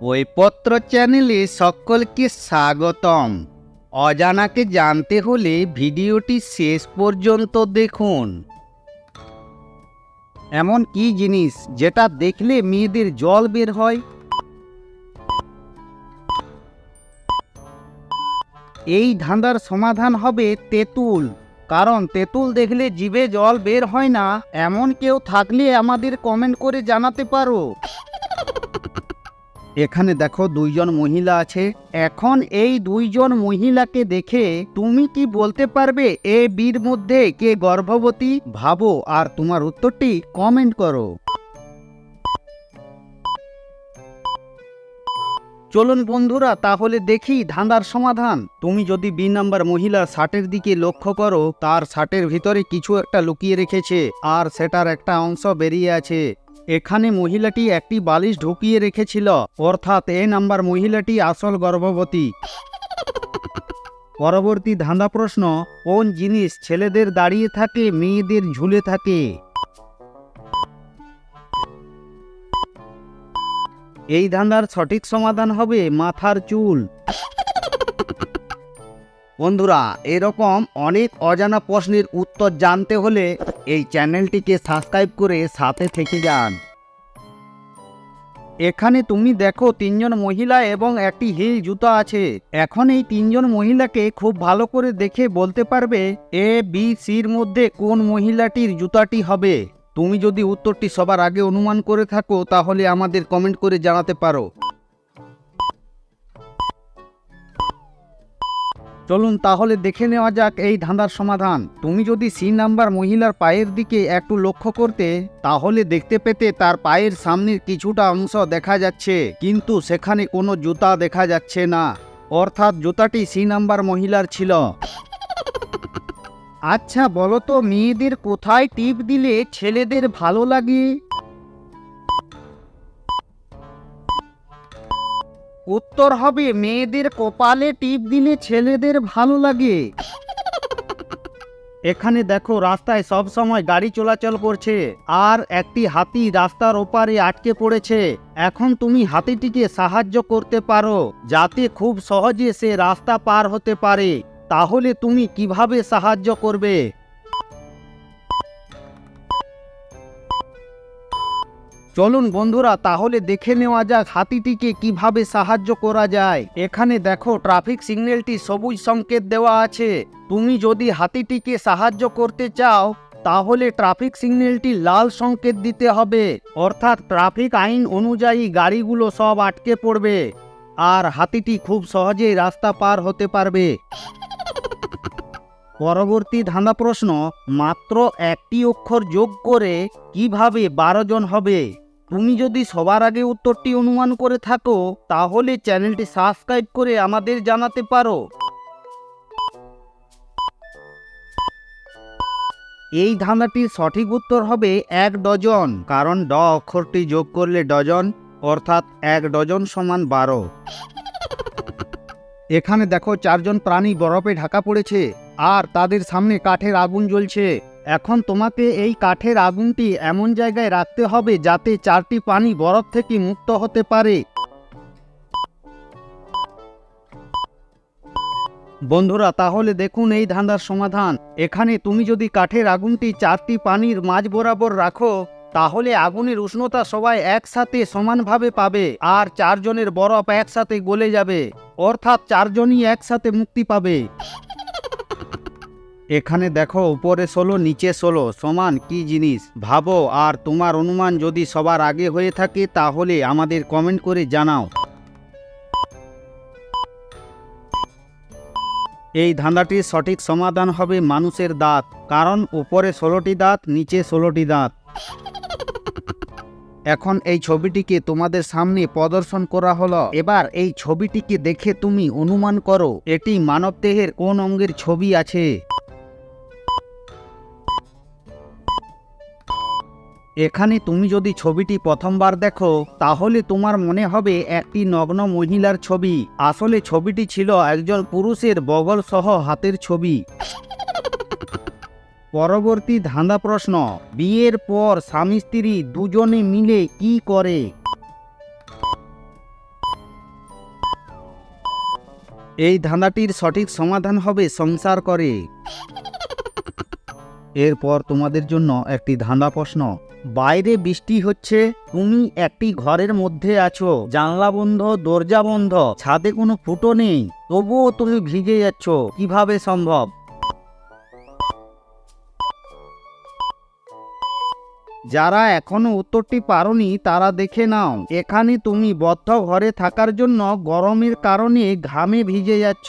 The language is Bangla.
বইপত্র চ্যানেলে সকলকে স্বাগতম। অজানাকে জানতে হলে ভিডিওটি শেষ পর্যন্ত দেখুন। এমন কি জিনিস যেটা দেখলে মেয়েদের জল বের হয়? এই ধাঁধার সমাধান হবে তেঁতুল, কারণ তেঁতুল দেখলে জিভে জল বের হয় না। এমন কেউ থাকলে আমাদের কমেন্ট করে জানাতে পারো। এখানে দেখো দুইজন মহিলা আছে। এখন এই দুইজন মহিলাকে দেখে তুমি কি বলতে পারবে, এ বীর মধ্যে কে গর্ভবতী? ভাবো, আর তোমার উত্তরটি কমেন্ট করো। চলুন বন্ধুরা, তাহলে দেখি ধাঁধার সমাধান। তুমি যদি বি নাম্বার মহিলার শার্টের দিকে লক্ষ্য করো, তার শার্টের ভিতরে কিছু একটা লুকিয়ে রেখেছে, আর সেটার একটা অংশ বেরিয়ে আছে। এখানে মহিলাটি একটি বালিশ ঢুকিয়ে রেখেছিল। অর্থাৎ এ নাম্বার মহিলাটি আসল গর্ভবতী। পরবর্তী ধাঁধা প্রশ্ন কোন জিনিস ছেলেদের দাঁড়িয়ে থাকে, মেয়েদের ঝুলে থাকে? এই ধাঁধার সঠিক সমাধান হবে মাথার চুল। বন্ধুরা, এরকম অনেক অজানা প্রশ্নের উত্তর জানতে হলে এই চ্যানেলটিকে সাবস্ক্রাইব করে সাথে থেকে যান। এখানে তুমি দেখো তিনজন মহিলা এবং একটি হিল জুতা আছে। এখন এই তিনজন মহিলাকে খুব ভালো করে দেখে বলতে পারবে এ, বি, সির মধ্যে কোন মহিলাটির জুতাটি হবে। তুমি যদি উত্তরটি সবার আগে অনুমান করে থাকো, তাহলে আমাদের কমেন্ট করে জানাতে পারো। চলুন তাহলে দেখে নেওয়া যাক এই ধাঁধার সমাধান। তুমি যদি সি নাম্বার মহিলার পায়ের দিকে একটু লক্ষ্য করতে, তাহলে দেখতে পেতে তার পায়ের সামনের কিছুটা অংশ দেখা যাচ্ছে, কিন্তু সেখানে কোনো জুতা দেখা যাচ্ছে না। অর্থাৎ জুতাটি সি নাম্বার মহিলার ছিল। আচ্ছা বলো তো, মেয়েদের কোথায় টিপ দিলে ছেলেদের ভালো লাগে? উত্তর হবে, মেয়েদের কপালে টিপ দিলে ছেলেদের ভালো লাগে। এখানে দেখো, রাস্তায় সব সময় গাড়ি চলাচল করছে, আর একটি হাতি রাস্তার ওপারে আটকে পড়েছে। এখন তুমি হাতিটিকে সাহায্য করতে পারো, যাতে খুব সহজে সে রাস্তা পার হতে পারে। তাহলে তুমি কীভাবে সাহায্য করবে? চলুন বন্ধুরা, তাহলে দেখে নেওয়া যাক হাতিটিকে কীভাবে সাহায্য করা যায়। এখানে দেখো, ট্রাফিক সিগন্যালটি সবুজ সংকেত দেওয়া আছে। তুমি যদি হাতিটিকে সাহায্য করতে চাও, তাহলে ট্রাফিক সিগন্যালটি লাল সংকেত দিতে হবে। অর্থাৎ ট্রাফিক আইন অনুযায়ী গাড়িগুলো সব আটকে পড়বে। আর হাতিটি খুব সহজেই রাস্তা পার হতে পারবে। পরবর্তী ধাঁধা প্রশ্ন, মাত্র একটি অক্ষর যোগ করে কীভাবে বারো জন হবে? তুমি যদি সবার আগে উত্তরটি অনুমান করে থাকো, তাহলে চ্যানেলটি সাবস্ক্রাইব করে আমাদের জানাতে পারো। এই ধাঁধাটির সঠিক উত্তর হবে এক ডজন, কারণ ড অক্ষরটি যোগ করলে ডজন, অর্থাৎ এক ডজন সমান বারো। এখানে দেখো চারজন প্রাণী বরফে ঢাকা পড়েছে, আর তাদের সামনে কাঠের আগুন জ্বলছে। এখন তোমাকে এই কাঠের আগুনটি এমন জায়গায় রাখতে হবে যাতে চারটি পানি বরফ থেকে মুক্ত হতে পারে। বন্ধুরা, তাহলে দেখুন এই ধাঁধার সমাধান। এখানে তুমি যদি কাঠের আগুনটি চারটি পানির মাঝ বরাবর রাখো তাহলে আগুনের উষ্ণতা সবাই একসাথে সমানভাবে পাবে আর চারজনের বরফ একসাথে গলে যাবে। অর্থাৎ চারজনই একসাথে মুক্তি পাবে। এখানে দেখো, উপরে ষোলো নিচে ষোলো সমান কি জিনিস? ভাবো, আর তোমার অনুমান যদি সবার আগে হয়ে থাকে, তাহলে আমাদের কমেন্ট করে জানাও। এই ধাঁধাটির সঠিক সমাধান হবে মানুষের দাঁত, কারণ উপরে ষোলোটি দাঁত, নিচে ষোলোটি দাঁত। এখন এই ছবিটিকে তোমাদের সামনে প্রদর্শন করা হলো। এবার এই ছবিটিকে দেখে তুমি অনুমান করো, এটি মানবদেহের কোন অঙ্গের ছবি আছে? এখানে তুমি যদি ছবিটি প্রথমবার দেখো, তাহলে তোমার মনে হবে একটি নগ্ন মহিলার ছবি। আসলে ছবিটি ছিল একজন পুরুষের বগল সহ হাতের ছবি। পরবর্তী ধাঁধা প্রশ্ন, বিয়ের পর স্বামী স্ত্রী দুজনে মিলে কি করে? এই ধাঁধাটির সঠিক সমাধান হবে সংসার করে। এরপর তোমাদের জন্য একটি ধাঁধা প্রশ্ন, বাইরে বৃষ্টি হচ্ছে, তুমি একটি ঘরের মধ্যে আছো, জানলা বন্ধ, দরজা বন্ধ, ছাদে কোনো ফুটো নেই, তবুও তুমি ভিজে যাচ্ছ, কীভাবে সম্ভব? যারা এখনও উত্তরটি পারনি, তারা দেখে নাও, এখানে তুমি বদ্ধ ঘরে থাকার জন্য গরমের কারণে ঘামে ভিজে যাচ্ছ।